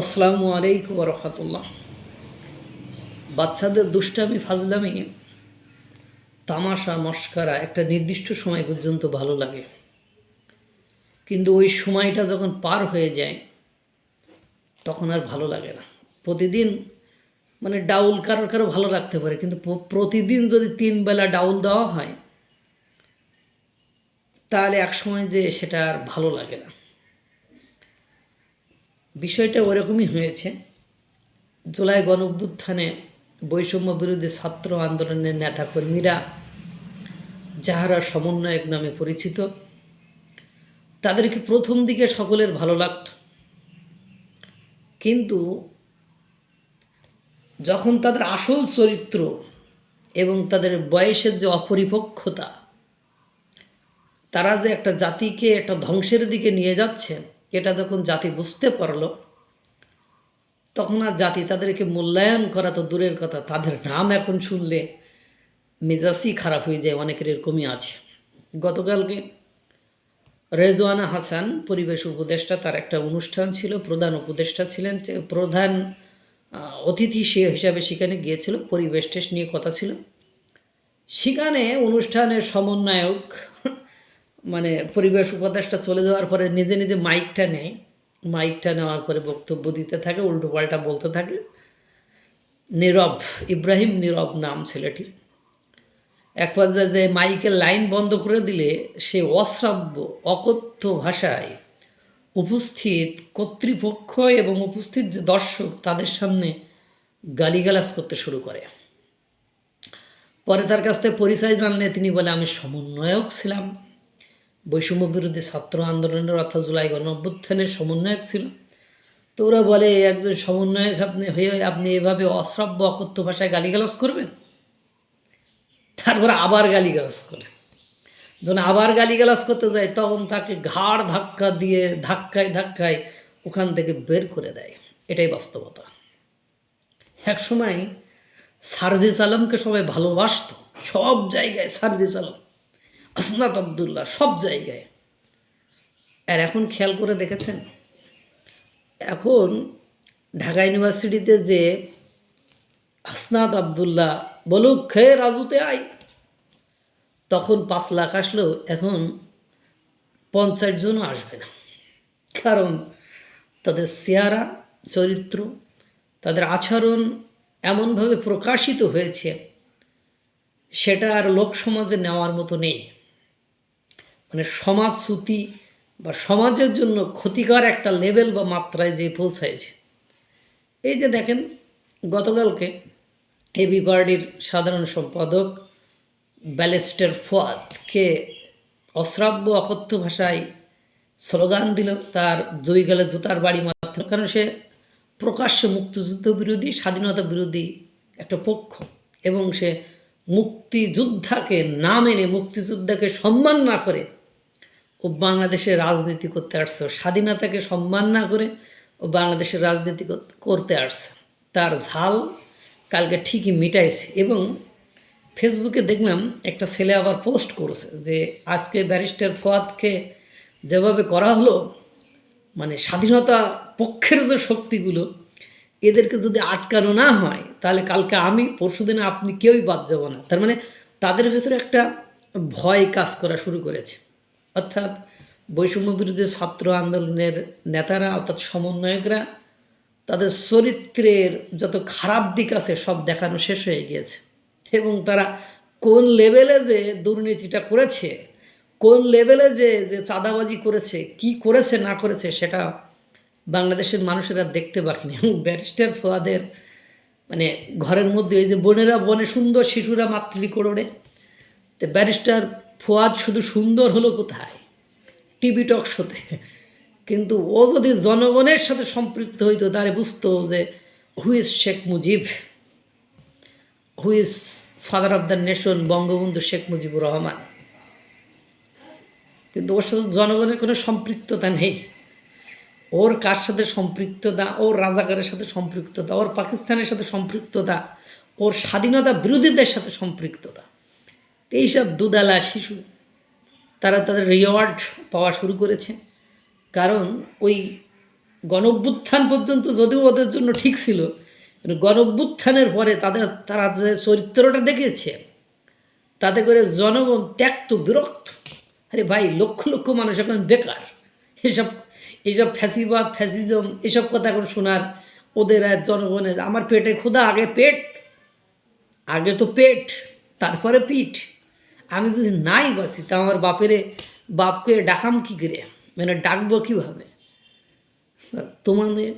আসসালামু আলাইকুম রহমতুল্লাহ। বাচ্চাদের দুষ্টামি, ফাজলামি, তামাশা, মস্করা একটা নির্দিষ্ট সময় পর্যন্ত ভালো লাগে। কিন্তু ওই সময়টা যখন পার হয়ে যায়, তখন আর ভালো লাগে না। প্রতিদিন মানে ডাউল কারোর কারও ভালো লাগতে পারে, কিন্তু প্রতিদিন যদি তিন বেলা ডাউল দেওয়া হয়, তাহলে এক সময় যে সেটা আর ভালো লাগে না। বিষয়টা ওরকমই হয়েছে। জুলাই গণ অভ্যুত্থানে বৈষম্য বিরোধী ছাত্র আন্দোলনের নেতাকর্মীরা যাহারা সমন্বয়ক নামে পরিচিত, তাদেরকে প্রথম দিকে সকলের ভালো লাগত। কিন্তু যখন তাদের আসল চরিত্র এবং তাদের বয়সের যে অপরিপক্ষতা তারা যে একটা জাতিকে একটা ধ্বংসের দিকে নিয়ে যাচ্ছে এটা যখন জাতি বুঝতে পারল, তখন আর জাতি তাদেরকে মূল্যায়ন করা তো দূরের কথা, তাদের নাম এখন শুনলে মেজাজই খারাপ হয়ে যায়, অনেকের এরকমই আছে। গতকালকে রেজওয়ানা হাসান, পরিবেশ উপদেষ্টা, তার একটা অনুষ্ঠান ছিল, প্রধান উপদেষ্টা ছিলেন প্রধান অতিথি সে হিসাবে সেখানে গিয়েছিল, পরিবেশ টেস্ট নিয়ে কথা ছিল। সেখানে অনুষ্ঠানের সমন্বয়ক মানে পরিবেশ উপদেষ্টা চলে যাওয়ার পরে নিজে নিজে মাইকটা নেয়। মাইকটা নেওয়ার পরে বক্তব্য দিতে থাকে, উল্টো পাল্টা বলতে থাকে। নীরব, ইব্রাহিম নীরব নাম ছেলেটির। এক পর্যায়ে যে মাইকের লাইন বন্ধ করে দিলে সে অশ্রাব্য, অকথ্য ভাষায় উপস্থিত কর্তৃপক্ষ এবং উপস্থিত যে দর্শক তাদের সামনে গালিগালাজ করতে শুরু করে। পরে তার কাছ থেকে পরিচয় জানলে তিনি বলে, আমি সমন্বয়ক ছিলাম। বৈষম্য বিরোধী ছাত্র আন্দোলনের অর্থাৎ জুলাই গণ অভ্যুত্থানের সমন্বয়ক ছিল। তো ওরা বলে একজন সমন্বয়ক, আপনি হয়ে, আপনি এভাবে অশ্রাব্য, অকথ্য ভাষায় গালিগালাজ করবেন? তারপরে আবার গালিগালাজ করে। যখন আবার গালিগালাজ করতে যায়, তখন তাকে ঘাড় ধাক্কা দিয়ে ধাক্কায় ধাক্কায় ওখান থেকে বের করে দেয়। এটাই বাস্তবতা। এক সময় সারজিস আলমকে সবাই ভালোবাসতো, সব জায়গায় সারজিস আলম। আসনাত আবদুল্লাহ সব জায়গায়। আর এখন খেয়াল করে দেখেছেন? এখন ঢাকা ইউনিভার্সিটিতে যে আসনাদ আবদুল্লাহ বলুক, খে রাজুতে আই তখন পাঁচ লাখ আসলেও এখন পঞ্চাশ জনও আসবে না। কারণ তাদের চেহারা, চরিত্র, তাদের আচরণ এমনভাবে প্রকাশিত হয়েছে, সেটা আর লোক সমাজে নেওয়ার মতো নেই। মানে সমাজচ্যুতি বা সমাজের জন্য ক্ষতিকর একটা লেভেল বা মাত্রায় যে পৌঁছাইছে। এই যে দেখেন, গতকালকে এবি পার্টির সাধারণ সম্পাদক ব্যালেস্টার ফোয়াদকে অশ্রাব্য অকথ্য ভাষায় স্লোগান দিল, তার জয়ী গেলে জুতার বাড়ি মাত্র কারণ সে প্রকাশ্যে মুক্তিযুদ্ধ বিরোধী, স্বাধীনতা বিরোধী একটা পক্ষ এবং সে মুক্তিযোদ্ধাকে না মেনে, মুক্তিযোদ্ধাকে সম্মান না করে ও বাংলাদেশে রাজনীতি করতে আসছে। স্বাধীনতাকে সম্মান না করে ও বাংলাদেশের রাজনীতি কর- করতে আসছে। তার ঝাল কালকে ঠিকই মিটাইছে এবং ফেসবুকে দেখলাম একটা ছেলে আবার পোস্ট করছে যে, আজকে ব্যারিস্টার ফোয়াদকে যেভাবে করা হলো মানে স্বাধীনতা পক্ষের যে শক্তিগুলো, এদেরকে যদি আটকানো না হয়, তাহলে কালকে আমি, পরশুদিনে আপনি কেউই বাদ যাব না। তার মানে তাদের ভেতরে একটা ভয় কাজ করা শুরু করেছে। অর্থাৎ বৈষম্য বিরোধী ছাত্র আন্দোলনের নেতারা, অর্থাৎ সমন্বয়করা, তাদের চরিত্রের যত খারাপ দিক আছে সব দেখানো শেষ হয়ে গিয়েছে। এবং তারা কোন লেভেলে যে দুর্নীতিটা করেছে, কোন লেভেলে যে যে চাঁদাবাজি করেছে, কি করেছে, না করেছে, সেটা বাংলাদেশের মানুষেরা দেখতে নেই এবং ব্যারিস্টার ফোয়াদের মানে ঘরের মধ্যে ওই যে বোনেরা বনে সুন্দর শিশুরা মাতৃকোড়ে তো ব্যারিস্টার ফোয়াদ শুধু সুন্দর হলো কোথায়? টিভি টক শোতে। কিন্তু ও যদি জনগণের সাথে সম্পৃক্ত হইতো, তাহলে বুঝতো যে who is Sheikh Mujib who is father of the nation Bangabandhu Sheikh Mujibur Rahman কিন্তু ওর সাথে জনগণের কোনো সম্পৃক্ততা নেই। ওর কার সাথে সম্পৃক্ততা? ওর রাজাকারের সাথে সম্পৃক্ততা? ওর পাকিস্তানের সাথে সম্পৃক্ততা? ওর স্বাধীনতা বিরোধীদের সাথে সম্পৃক্ততা? এইসব দুদালা শিশু, তারা তাদের রিওয়ার্ড পাওয়া শুরু করেছে। কারণ ওই গণভ্যুত্থান পর্যন্ত যদিও ওদের জন্য ঠিক ছিল গণভ্যুত্থানের পরে তাদের, তারা যে চরিত্রটা দেখিয়েছে, তাতে করে জনগণ ত্যক্ত, বিরক্ত। আরে ভাই, লক্ষ লক্ষ মানুষ এখন বেকার। এসব এইসব ফ্যাসিবাদ, ফ্যাসিজম, এসব কথা এখন শোনার ওদের আর জনগণের, আমার পেটে ক্ষুধা, আগে পেট, আগে তো পেট, তারপরে পিঠ। আমি যদি নাই বাসি, তা আমার বাপেরে, বাপকে ডাকাম কী করে? মানে ডাকবো কীভাবে? তোমাদের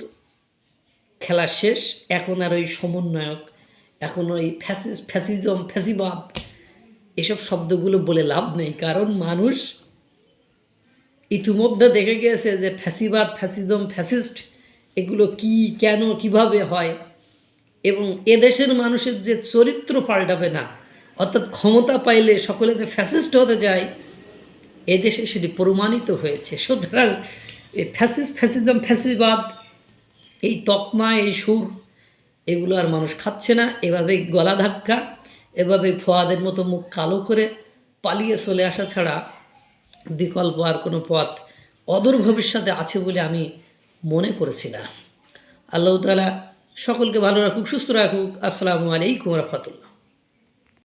খেলা শেষ, এখন আর ওই সমন্বয়ক, এখন ওই ফ্যাসিস ফ্যাসিজম ফ্যাসিবাদ এসব শব্দগুলো বলে লাভ নেই, কারণ মানুষ ইতিমধ্যে দেখে গিয়েছে যে ফ্যাসিবাদ ফ্যাসিজম ফ্যাসিস্ট এগুলো কি, কেন, কীভাবে হয়? এবং এদেশের মানুষের যে চরিত্র পাল্টাবে না অর্থাৎ ক্ষমতা পাইলে সকলে যে ফ্যাসিস্ট হতে যায় এদেশে সেটি প্রমাণিত হয়েছে। সুতরাং ফ্যাসিস ফ্যাসিজম ফ্যাসিবাদ এই তকমা, এই সুর, এগুলো আর মানুষ খাচ্ছে না। এভাবে গলা ধাক্কা, এভাবে ফোয়াদের মতো মুখ কালো করে পালিয়ে চলে আসা ছাড়া বিকল্প আর কোনো পথ অদূর ভবিষ্যতে আছে বলে আমি মনে করেছি না। আল্লাহ তালা সকলকে ভালো রাখুক, সুস্থ রাখুক। আসসালামু আলাইকুম রহমতুল্লাহ।